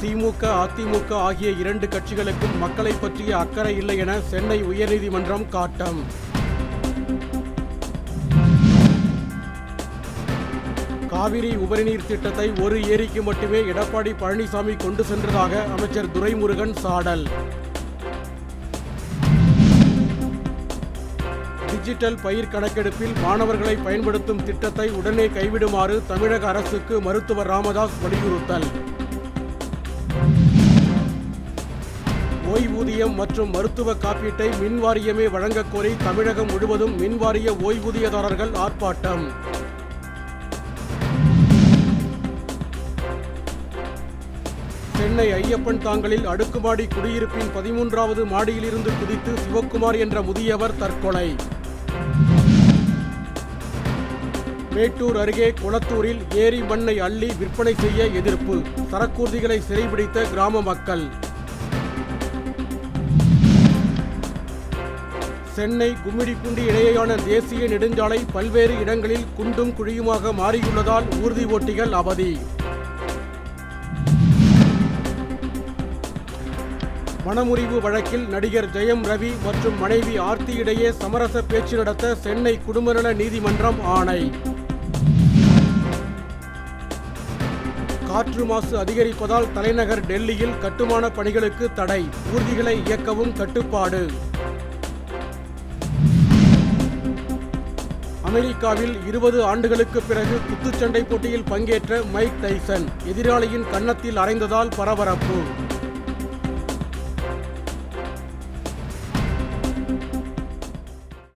திமுக அதிமுக ஆகிய இரண்டு கட்சிகளுக்கும் மக்களை பற்றிய அக்கறை இல்லை என சென்னை உயர்நீதிமன்றம் காட்டம். காவிரி உபரிநீர் திட்டத்தை ஒரு ஏரிக்கு மட்டுமே எடப்பாடி பழனிசாமி கொண்டு சென்றதாக அமைச்சர் துரைமுருகன் சாடல். டிஜிட்டல் பயிர் கணக்கெடுப்பில் மாணவர்களை பயன்படுத்தும் திட்டத்தை உடனே கைவிடுமாறு தமிழக அரசுக்கு மருத்துவர் ராமதாஸ் வலியுறுத்தல். ஓய்வூதியம் மற்றும் மருத்துவ காப்பீட்டை மின் வாரியமே வழங்கக் கோரி தமிழகம் முழுவதும் மின்வாரிய ஓய்வூதியதாரர்கள் ஆர்ப்பாட்டம். சென்னை ஐயப்பன் தாங்கலில் அடுக்குமாடி குடியிருப்பின் பதிமூன்றாவது மாடியிலிருந்து குதித்து சிவக்குமார் என்ற முதியவர் தற்கொலை. மேட்டூர் அருகே குளத்தூரில் ஏரி மண்ணை அள்ளி விற்பனை செய்ய எதிர்ப்பு. சரக்கூர்திகளை சிறைபிடித்த கிராம மக்கள். சென்னை கும்மிடிப்பூண்டி இடையேயான தேசிய நெடுஞ்சாலை பல்வேறு இடங்களில் குண்டும் குழியுமாக மாறியுள்ளதால் ஊர்தி ஓட்டிகள் அவதி. மனமுறிவு வழக்கில் நடிகர் ஜெயம் ரவி மற்றும் மனைவி ஆர்த்தி இடையே சமரச பேச்சு நடத்த சென்னை குடும்பநல நீதிமன்றம் ஆணை. காற்று மாசு அதிகரிப்பதால் தலைநகர் டெல்லியில் கட்டுமான பணிகளுக்கு தடை ஊர்திகளை இயக்கவும் கட்டுப்பாடு. அமெரிக்காவில் இருபது ஆண்டுகளுக்கு பிறகு குத்துச்சண்டை போட்டியில் பங்கேற்ற மைக் டைசன் எதிராளியின் கன்னத்தில் அரைந்ததால் பரபரப்பு.